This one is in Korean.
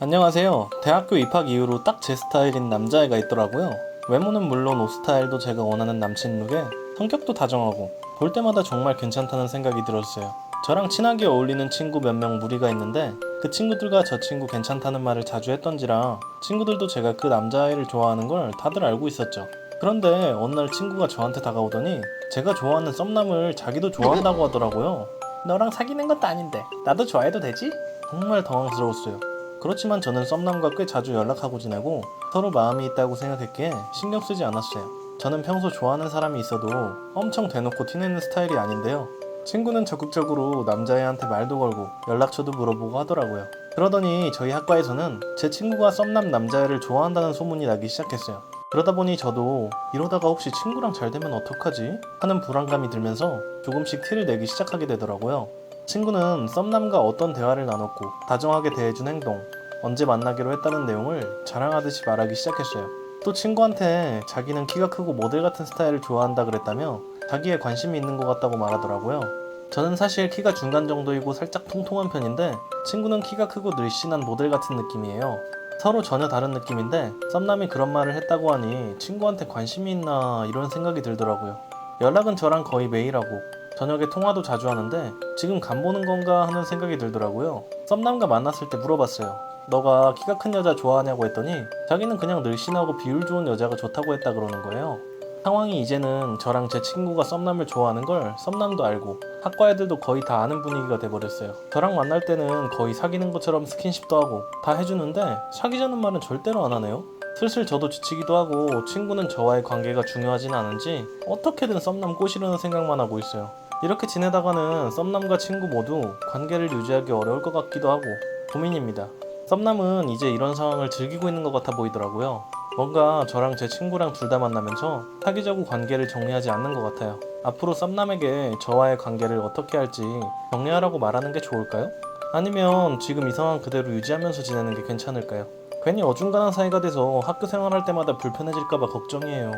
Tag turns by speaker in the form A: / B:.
A: 안녕하세요. 대학교 입학 이후로 딱 제 스타일인 남자애가 있더라고요. 외모는 물론 옷 스타일도 제가 원하는 남친 룩에 성격도 다정하고 볼 때마다 정말 괜찮다는 생각이 들었어요. 저랑 친하게 어울리는 친구 몇 명 무리가 있는데 그 친구들과 저 친구 괜찮다는 말을 자주 했던지라 친구들도 제가 그 남자애를 좋아하는 걸 다들 알고 있었죠. 그런데 어느 날 친구가 저한테 다가오더니 제가 좋아하는 썸남을 자기도 좋아한다고 하더라고요. 너랑 사귀는 것도 아닌데 나도 좋아해도 되지? 정말 당황스러웠어요. 그렇지만 저는 썸남과 꽤 자주 연락하고 지내고 서로 마음이 있다고 생각했기에 신경 쓰지 않았어요. 저는 평소 좋아하는 사람이 있어도 엄청 대놓고 티내는 스타일이 아닌데요. 친구는 적극적으로 남자애한테 말도 걸고 연락처도 물어보고 하더라고요. 그러더니 저희 학과에서는 제 친구가 썸남 남자애를 좋아한다는 소문이 나기 시작했어요. 그러다 보니 저도 이러다가 혹시 친구랑 잘 되면 어떡하지? 하는 불안감이 들면서 조금씩 티를 내기 시작하게 되더라고요. 친구는 썸남과 어떤 대화를 나눴고 다정하게 대해준 행동, 언제 만나기로 했다는 내용을 자랑하듯이 말하기 시작했어요. 또 친구한테 자기는 키가 크고 모델 같은 스타일을 좋아한다 그랬다며 자기에 관심이 있는 것 같다고 말하더라고요. 저는 사실 키가 중간 정도이고 살짝 통통한 편인데 친구는 키가 크고 늘씬한 모델 같은 느낌이에요. 서로 전혀 다른 느낌인데 썸남이 그런 말을 했다고 하니 친구한테 관심이 있나 이런 생각이 들더라고요. 연락은 저랑 거의 매일 하고 저녁에 통화도 자주 하는데 지금 간 보는 건가 하는 생각이 들더라고요. 썸남과 만났을 때 물어봤어요. 너가 키가 큰 여자 좋아하냐고 했더니 자기는 그냥 늘씬하고 비율 좋은 여자가 좋다고 했다 그러는 거예요. 상황이 이제는 저랑 제 친구가 썸남을 좋아하는 걸 썸남도 알고 학과 애들도 거의 다 아는 분위기가 돼버렸어요. 저랑 만날 때는 거의 사귀는 것처럼 스킨십도 하고 다 해주는데 사귀자는 말은 절대로 안 하네요. 슬슬 저도 지치기도 하고 친구는 저와의 관계가 중요하진 않은지 어떻게든 썸남 꼬시려는 생각만 하고 있어요. 이렇게 지내다가는 썸남과 친구 모두 관계를 유지하기 어려울 것 같기도 하고 고민입니다. 썸남은 이제 이런 상황을 즐기고 있는 것 같아 보이더라고요. 뭔가 저랑 제 친구랑 둘 다 만나면서 사귀자고 관계를 정리하지 않는 것 같아요. 앞으로 썸남에게 저와의 관계를 어떻게 할지 정리하라고 말하는 게 좋을까요? 아니면 지금 이 상황 그대로 유지하면서 지내는 게 괜찮을까요? 괜히 어중간한 사이가 돼서 학교 생활할 때마다 불편해질까봐 걱정이에요.